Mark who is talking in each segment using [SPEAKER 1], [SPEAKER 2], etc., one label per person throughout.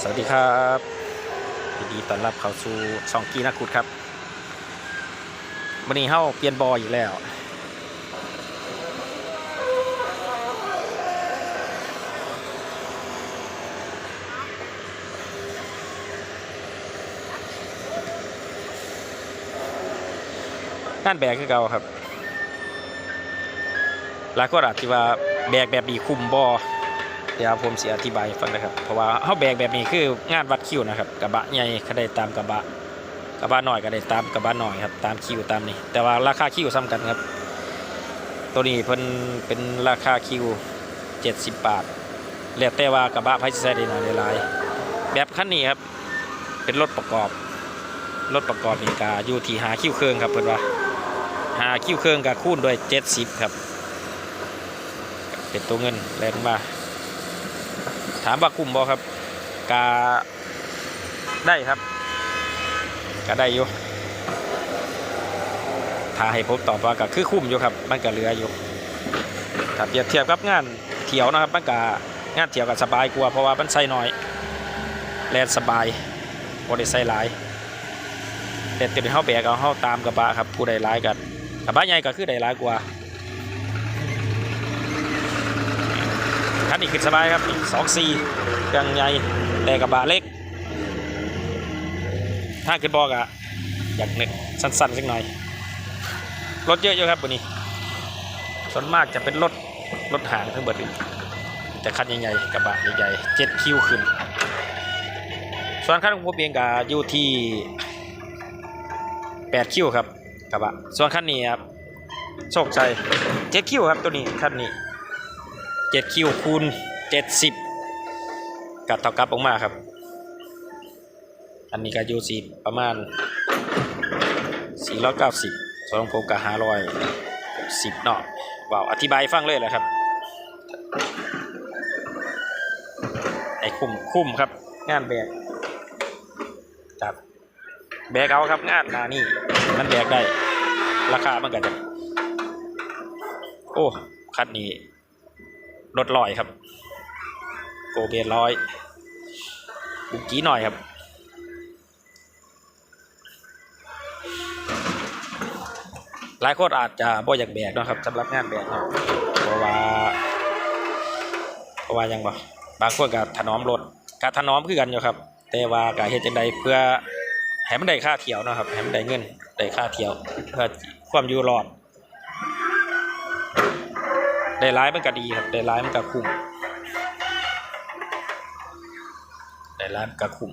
[SPEAKER 1] สวัสดีครับยินดีต้อนรับเข้าสู่ช่องกีนักขุดครับวันนี้เฮาเปลี่ยนบออีกแล้วด้านแบกคือเก่าครับ หลายคนอาจจะว่าแบกแบบดีคุมบอ เดี๋ยวผมสิอธิบายฟังนะครับ เพราะว่าเฮาแบกแบบนี้คืองานวัดคิวนะครับกระบะใหญ่ก็ได้ตามกระบะกระบะหน้อยก็ได้ตามกระบะหน้อยครับตามคิวตามนี้ แต่ว่าราคาคิวซ้ำกันครับ ตัวนี้เพิ่นเป็นราคาคิว 70 บาทแล้วแต่ว่ากระบะไผสิใช้ได้น้อยได้หลายแบบคันนี้ครับเป็นรถประกอบรถประกอบนี่ก็อยู่ที่หาคิวเครื่องครับเพิ่นว่าหาคิวเครื่องก็คูณด้วย 70 ครับ เป็นตัวเงินแรงมา ถามว่าคุ้มบ่ครับกาได้ครับก็ได้อยู่ถ้าให้ผมตอบว่าก็คือคุ้มอยู่ครับ มันก็เหลืออยู่ถ้าเปรียบเทียบกับงานเที่ยวนะครับมันก็งานเที่ยวก็สบายกว่าเพราะว่ามันใส่น้อยแลนสบายบ่ได้ใส่หลายแต่ตัวนี้าแบกเอาเฮาตามกระบะครับผู้ใดหลายกันกระบะใหญ่ก็คือได้หลายกว่า คันนี้ขึ้นสบายครับสองซีเครื่องใหญ่แต่กระบะเล็ก ถ้าขึ้นบอกอะอยากหนึ่งสั้นๆสักหน่อย รถเยอะอยู่ครับวันนี้ ส่วนมากจะเป็นรถรถหางทั้งหมดแต่คันใหญ่ๆกระบะใหญ่ๆเจ็ดคิวขึ้น ส่วนคันของผมเองก็อยู่ที่แปดคิวครับกระบะส่วนคันนี้ครับโชคชัยเจ็ดคิวครับตัวนี้คันนี้ เจ็ดคิวคูณเจ็ดสิบกับเท่ากับออกมาครับ อันนี้ก็อยู่สีประมาณสี่ร้อยเก้าสิบสองผมกับห้าร้อยสิบเนาะว้าวอธิบายฟังเลยแหละครับไอ้คุ้มคุ้มครับ งานแบกครับแบกเอาครับงานนานี่มันแบกได้ ราคามันก็จะโอ้คันนี้ รถลอยครับ โกเบนร้อยบุกกี้หน่อยครับ หลายคนอาจจะบ่อยากแบกนะครับสำหรับงานแบกเนาะเพราะว่าเพราะว่ายังบ่บางคนก็ถนอมรถกาถนอมคือกันอยู่ครับ แต่ว่าก็เฮ็ดจังไดเพื่อให้มันได้ค่าเที่ยวนะครับให้มันได้เงินได้ค่าเที่ยวเพื่อความอยู่รอด ได้ร้ายมันก็ดีครับ ได้ร้ายมันก็คุ้มได้ร้ายมันก็คุ้ม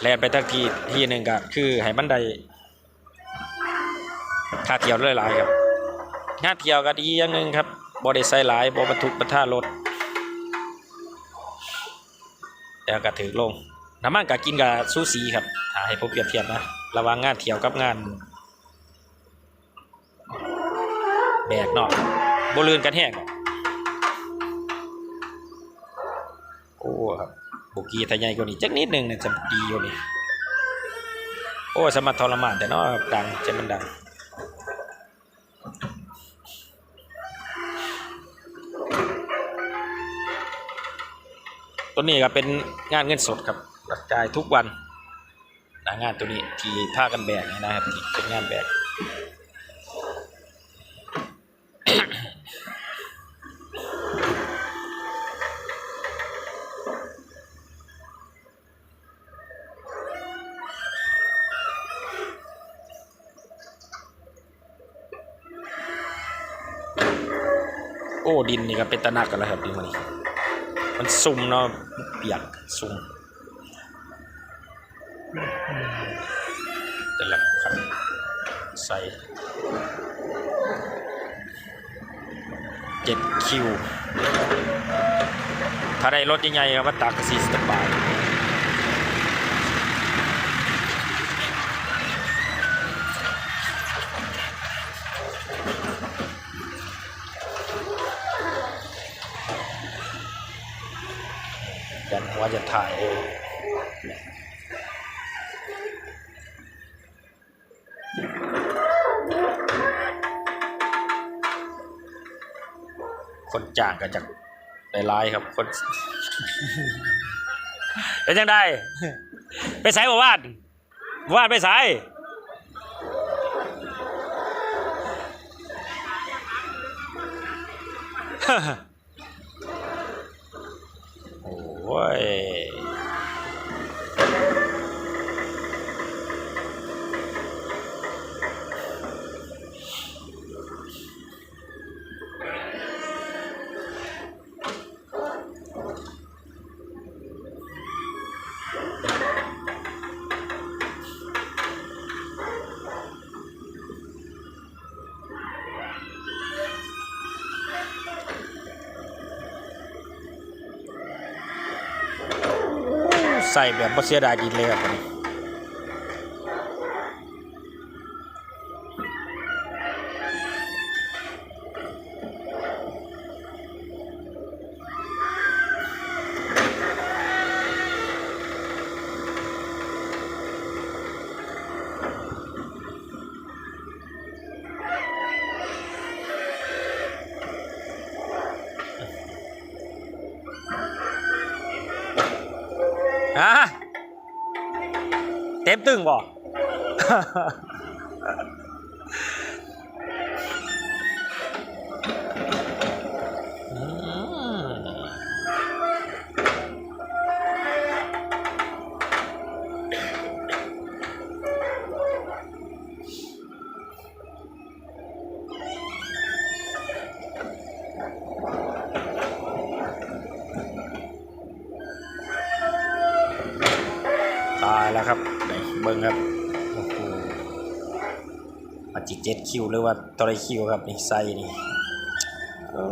[SPEAKER 1] แลนไปทักทีทีหนึ่งก็คือให้มันได้ค่าเที่ยวหลายครับงาเที่ยวก็ดีอย่างหนึ่งครับบ่ได้ใส่หลายบ่บรรทุกบรรท่ารถแล้วก็ถือลงน้ำมันก็กินกับซูสีครับถ้าให้ผมเปรียบเทียบนะ ระว่างงานเที่ยวกับงาน แบกเนาะบลืนกันแห้งอะโอ้ครับบุกี้ทะใหญ่กว่านี้จักนิดหนึ่งเนี่ยจะดีอยู่นี่โอ้สมารทรมานแต่เนาะดังจะมันดังตัวนี้ก็เป็นงานเงินสดครับรับจ่ายทุกวัน หนางานตัวนี้ที่ท่ากันแบกนะครับที่เป็นงานแบกโอ้ดินนี่ก็เป็นตะนักกันแล้วครับดินมันนี่มันซุ่มเนาะเปียกซุ่ม แต่ละครับใส่เจ็ดคิว ถ้าได้รถใหญ่ๆครับว่าตักสีสิบบาทกันว่าจะถ่าย เองคนจ้างก็จะได้หลายครับคนเป็นจังไดไปสายบ่วาดบวาดไปสายฮ่า ใส่แบบบ่เสียดายดินเลยครับ ตึงบ่อืมตายแล้วครับ เบิ้งครับโอ้โหมาจิเจ็ดคิวหรือว่าตอไรคิวครับนี่ไส้นี่โอ้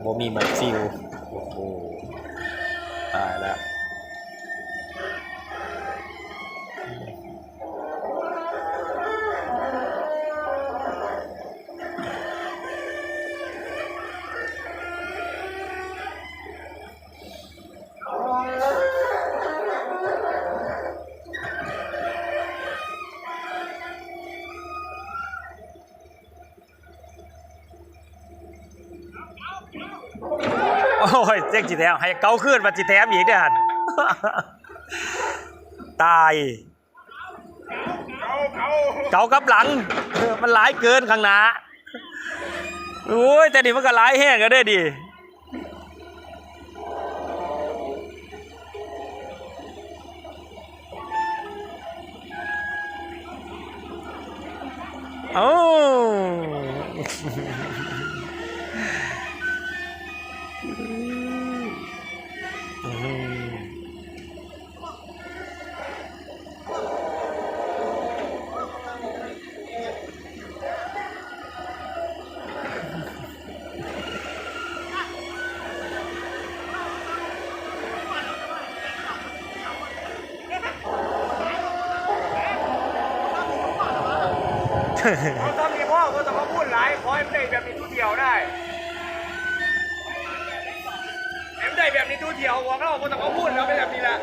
[SPEAKER 1] โมมีมันฟิว ยเจ๊งจีแถมให้เกาขึ้นมาจีแถมอีกเด้อหันตายเกากับหลัง มันหลายเกินข้างหน้าโอ้ยแต่นี่มันก็หลายแห้งก็ได้ดิโอ้
[SPEAKER 2] ทำดีพ่อเขาต้องมาพูดหลายขอให้มันได้แบบนี้ทุกเดียวได้ นได้แบบนี้ทุกเดียวบอกเราเขาต้องมาพูดแล้วเป็นแบบนี้ละ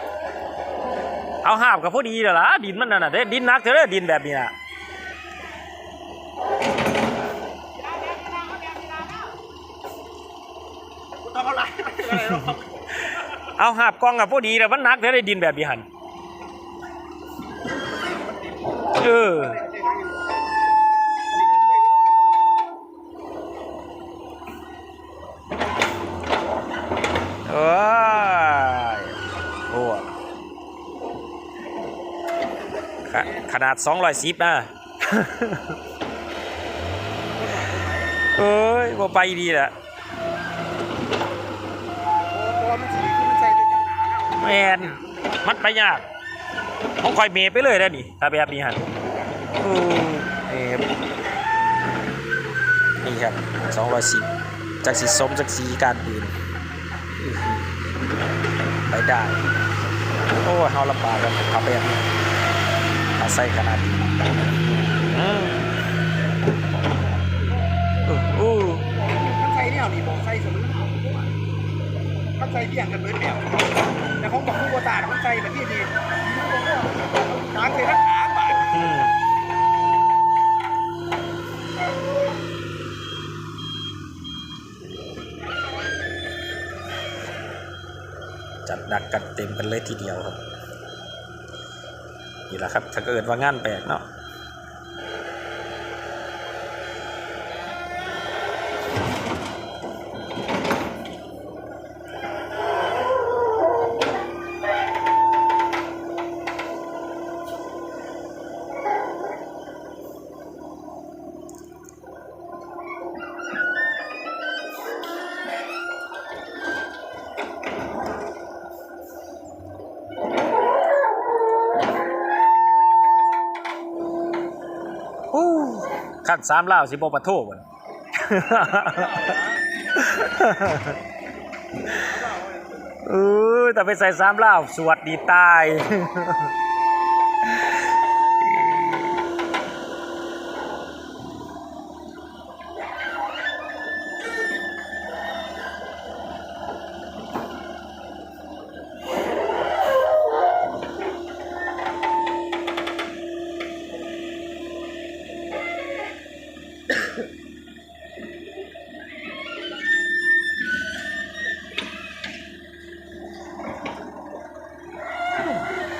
[SPEAKER 1] เอาหาบกับพอดีเด้อล่ะดินมันนั่นน่ะเด้ดินนักเถอะเด้อดินแบบนี้น่ะ
[SPEAKER 2] กูต้องเอาหลายไปอะไรหรอก
[SPEAKER 1] เอาหาบกองกับพอดีแล้วมันนักเถอะได้ดินแบบนี้หั่นเออ อ้ยโอ้ขขนาด210นะเอ้ยบ่ไปดีแหละ
[SPEAKER 2] โอ้มันสีคือมันใส่เป็นจังหนาแล้ว
[SPEAKER 1] แมนมันไปยากต้องคอยเมย์ไปเลยนะนี่ถ้าแบบนี้หันอือเอฟนี่ครับสองร้อยสิบจากสีส้มจากสีการปืนอื้อหือ ไปได้ โอ้เฮาลำบากครับขับแบบนี้อาศัยขนาดนี้อืมอู้อู้
[SPEAKER 2] มันใส่เนี่ยนี่บอกใส่สมมติมันใส่เบี่ยงกันเหมือนแบบแต่ของบอกคู่โบตาดมันใส่แบบที่นี่ทางใส่นักขาบาด
[SPEAKER 1] จัดดักกันเต็มกันเลยทีเดียวครับนี่แหละครับถ้าเกิดว่างานแปลกเนาะ สามล่าวสิบปะโทบ่เออแต่ไปใส่สามล่าวสวัสดีตาย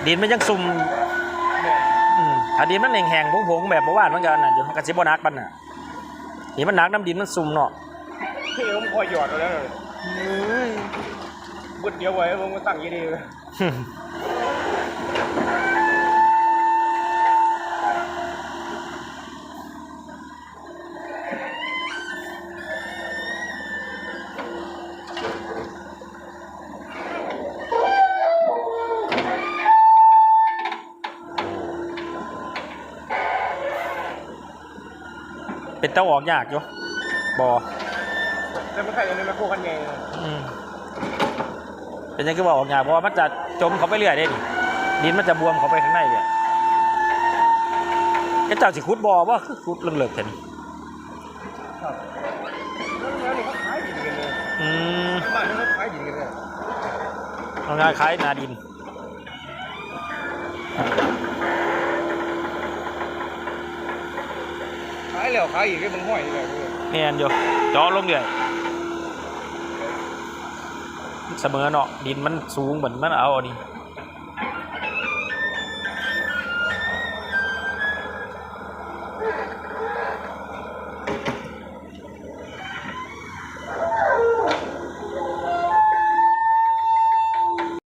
[SPEAKER 1] ดินมันยังซุ่มอืมถ้าดินมันแห้งๆผงๆแบบเมื่อวานมันก็นั่นอยู่มันก็สิบ่หนักปานน่ะนี่มันหนักน้ำดินมันซุ่มเนาะ
[SPEAKER 2] พี่ผมคอยหยอดเอาแล้วเลยบุดเดียวไว้ผมก็ตั้งอยี่ดีเลย
[SPEAKER 1] เป็นเต้าออกยากอยู่บ่
[SPEAKER 2] แล้วมันใครยังไม่มาโคกันไง
[SPEAKER 1] อืมเป็นยังคือว่าออกยากเพราะว่ามันจะจมเขาไปเรื่อยเด้ดิดินมันจะบวมเขาไปข้างในเนี่ยก็เจ้าสิขุดบ่ว่าคือขุดเลิกๆแค่นี้
[SPEAKER 2] ครับแล้วนี่เขาขายดินกันเลย
[SPEAKER 1] อืม
[SPEAKER 2] บ้านนี้เขาขายดินกันเลย
[SPEAKER 1] เอางานคล้ายนาดิน
[SPEAKER 2] ขายแล้วขายอีกก็มันห้อยเลย
[SPEAKER 1] แม่นอยู่เจาะลงเรื่อยเสมอเนาะดินมันสูงเหมือนมันเอาอันนี้